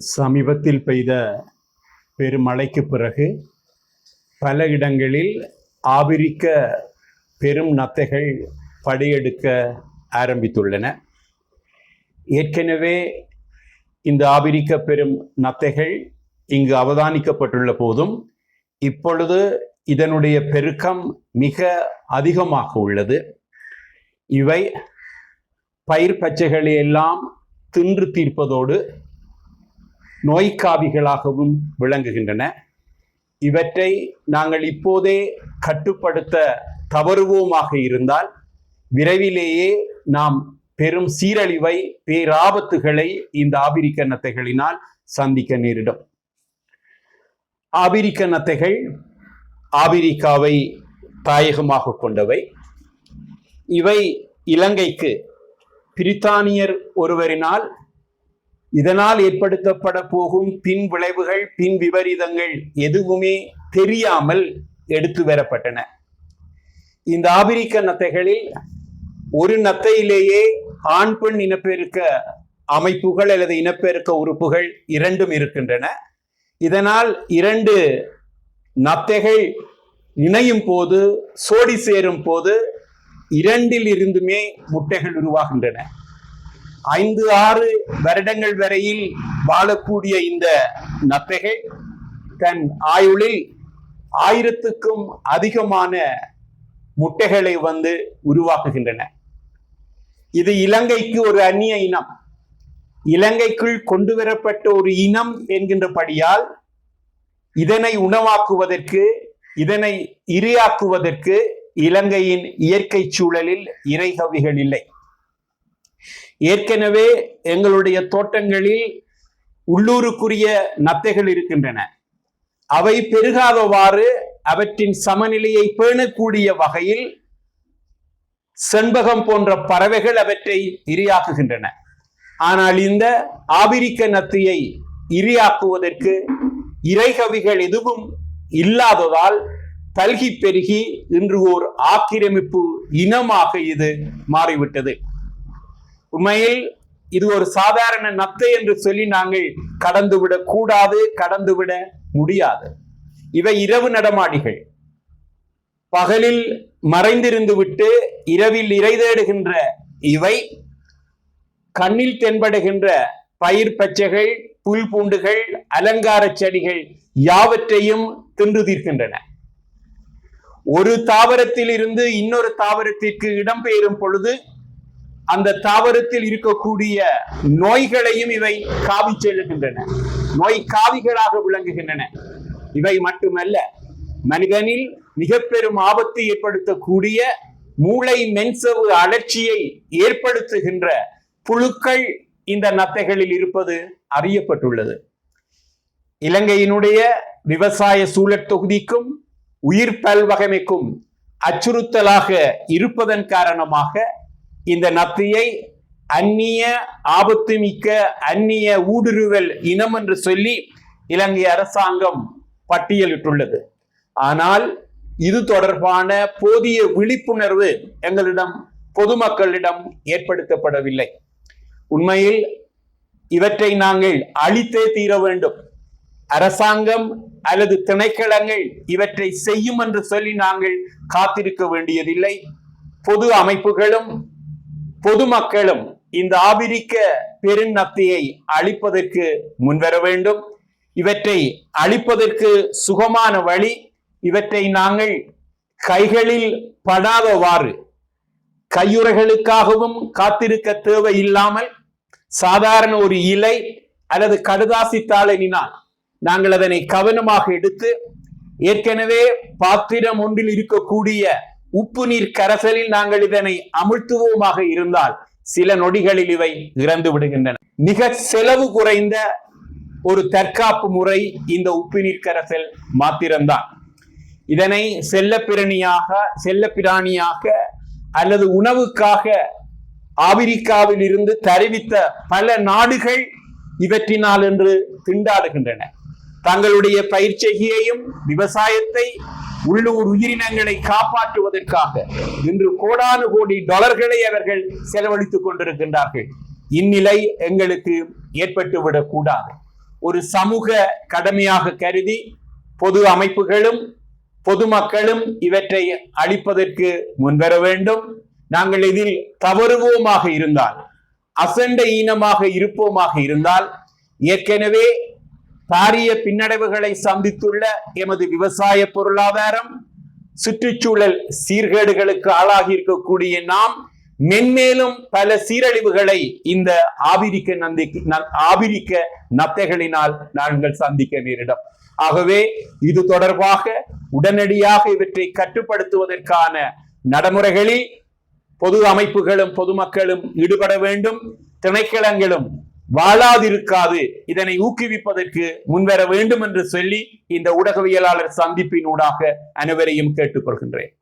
சமீபத்தில் பெய்த பெருமழைக்கு பிறகு பல இடங்களில் ஆபிரிக்க பெரும் நத்தைகள் படையெடுக்க ஆரம்பித்துள்ளன. ஏற்கனவே இந்த ஆபிரிக்க பெரும் நத்தைகள் இங்கு அவதானிக்கப்பட்டுள்ள போதும் இப்பொழுது இதனுடைய பெருக்கம் மிக அதிகமாக உள்ளது. இவை பயிர் பச்சைகளை எல்லாம் தின்று தீர்ப்பதோடு நோய்க்காவிகளாகவும் விளங்குகின்றன. இவற்றை நாங்கள் இப்போதே கட்டுப்படுத்த தவறுவோமாக இருந்தால் விரைவிலேயே நாம் பெரும் சீரழிவை பேராபத்துகளை இந்த ஆபிரிக்க நத்தைகளினால் சந்திக்க நேரிடும். ஆபிரிக்க நத்தைகள் ஆபிரிக்காவை தாயகமாக கொண்டவை. இவை இலங்கைக்கு பிரித்தானியர் ஒருவரினால் இதனால் ஏற்படுத்தப்பட போகும் பின் விளைவுகள் பின் விபரீதங்கள் எதுவுமே தெரியாமல் எடுத்து வரப்பட்டன. இந்த ஆபிரிக்க நத்தைகளில் ஒரு நத்தையிலேயே ஆண் பெண் இனப்பெருக்க அமைப்புகள் அல்லது இனப்பெருக்க உறுப்புகள் இரண்டும் இருக்கின்றன. இதனால் இரண்டு நத்தைகள் இணையும் போது சோடி சேரும் போது இரண்டில் இருந்துமே முட்டைகள் உருவாகின்றன. ஐந்து ஆறு வருடங்கள் வரையில் வாழக்கூடிய இந்த நத்தைகள் தன் ஆயுளில் ஆயிரத்துக்கும் அதிகமான முட்டைகளை வந்து உருவாக்குகின்றன. இது இலங்கைக்கு ஒரு அந்நிய இனம். இலங்கைக்குள் கொண்டு வரப்பட்ட ஒரு இனம் என்கின்றபடியால் இதனை உணவாக்குவதற்கு இதனை இரையாக்குவதற்கு இலங்கையின் இயற்கை சூழலில் இறைகவிகள் இல்லை. ஏற்கனவே எங்களுடைய தோட்டங்களில் உள்ளூருக்குரிய நத்தைகள் இருக்கின்றன. அவை பெருகாதவாறு அவற்றின் சமநிலையை பேணக்கூடிய வகையில் செண்பகம் போன்ற பறவைகள் அவற்றை இரையாக்குகின்றன. ஆனால் இந்த ஆபிரிக்க நத்தையை இரையாக்குவதற்கு இறைகவிகள் எதுவும் இல்லாததால் பல்கி பெருகி இன்று ஓர் ஆக்கிரமிப்பு இனமாக இது மாறிவிட்டது. உண்மையில் இது ஒரு சாதாரண நத்தை என்று சொல்லி நாங்கள் கடந்துவிடக் கூடாது கடந்துவிட முடியாது. இவை இரவு நடமாடிகள். பகலில் மறைந்திருந்து விட்டு இரவில் இறை தேடுகின்ற இவை கண்ணில் தென்படுகின்ற பயிர் பச்சைகள் புல் பூண்டுகள் அலங்கார செடிகள் யாவற்றையும் தின்று தீர்க்கின்றன. ஒரு தாவரத்தில் இருந்து இன்னொரு தாவரத்திற்கு இடம்பெயரும் பொழுது அந்த தாவரத்தில் இருக்கக்கூடிய நோய்களையும் இவை காவி செல்லுகின்றன நோய் காவிகளாக விளங்குகின்றன. இவை மட்டுமல்ல மனிதனில் மிக பெரும் ஆபத்தை ஏற்படுத்தக்கூடிய மூளை மென்சவு அலட்சியை ஏற்படுத்துகின்ற புழுக்கள் இந்த நத்தைகளில் இருப்பது அறியப்பட்டுள்ளது. இலங்கையினுடைய விவசாய சூழற் தொகுதிக்கும் உயிர் பல்வகைமைக்கும் அச்சுறுத்தலாக இருப்பதன் காரணமாக இந்த நத்தியை அந்நிய ஆபத்து மிக்க அந்நிய ஊடுருவல் இனம் என்று சொல்லி இலங்கை அரசாங்கம் பட்டியலிட்டுள்ளது. ஆனால் இது தொடர்பான போதிய விழிப்புணர்வு எங்களிடம் பொதுமக்களிடம் ஏற்படுத்தப்படவில்லை. உண்மையில் இவற்றை நாங்கள் அழித்தே தீர வேண்டும். அரசாங்கம் அல்லது திணைக்களங்கள் இவற்றை செய்யும் என்று சொல்லி நாங்கள் காத்திருக்க வேண்டியதில்லை. பொது அமைப்புகளும் பொதுமக்களும் இந்த ஆபிரிக்க பெருநத்தையை அழிப்பதற்கு முன்வர வேண்டும். இவற்றை அழிப்பதற்கு சுகமான வழி இவற்றை நாங்கள் கைகளில் படாதவாறு கையுறைகளுக்காகவும் காத்திருக்க தேவை இல்லாமல் சாதாரண ஒரு இலை அல்லது கடுதாசி தாளினால் நாங்கள் அதனை கவனமாக எடுத்து ஏற்கனவே பாத்திரம் ஒன்றில் இருக்கக்கூடிய உப்பு நீர் கரசலில் நாங்கள் இதனை அமுழ்த்துவோமாக இருந்தால் சில நொடிகளில் இவை இறந்து விடுகின்றன. மிக செலவு குறைந்த ஒரு தற்காப்பு முறை இந்த உப்பு நீர் கரசல் மாத்திரம்தான். இதனை செல்லப்பிரணியாக செல்லப்பிராணியாக அல்லது உணவுக்காக ஆபிரிக்காவில் இருந்து தருவித்த பல நாடுகள் இவற்றினால் என்று திண்டாடுகின்றன. தங்களுடைய பயிற்சியையும் விவசாயத்தை உள்ளூர் உயிரினங்களை காப்பாற்றுவதற்காக இன்று கோடானு கோடி டாலர்களை அவர்கள் செலவழித்துக் கொண்டிருக்கின்றார்கள். இந்நிலை எங்களுக்கு ஏற்பட்டுவிடக் கூடாது ஒரு சமூக கடமையாக கருதி பொது அமைப்புகளும் பொதுமக்களும் இவற்றை அளிப்பதற்கு முன்வர வேண்டும். நாங்கள் இதில் தவறுவோமாக இருந்தால் அசண்ட ஈனமாக இருப்போமாக இருந்தால் ஏற்கனவே பாரிய பின்னடைவுகளை சந்தித்துள்ள எமது விவசாய பொருளாதாரம் சுற்றுச்சூழல் சீர்கேடுகளுக்கு ஆளாகி இருக்கக்கூடிய நாம் மென்மேலும் பல சீரழிவுகளை இந்த ஆபிரிக்க நந்தி ஆபிரிக்க நத்தைகளினால் நாங்கள் சந்திக்க நேரிடும். ஆகவே இது தொடர்பாக உடனடியாக இவற்றை கட்டுப்படுத்துவதற்கான நடைமுறைகளில் பொது அமைப்புகளும் பொதுமக்களும் ஈடுபட வேண்டும். திணைக்களங்களும் வாழாதிருக்காது. இதனை ஊக்குவிப்பதற்கு முன்வர வேண்டும் என்று சொல்லி இந்த ஊடகவியலாளர் சந்திப்பினூடாக அனைவரையும் கேட்டுக்கொள்கின்றேன்.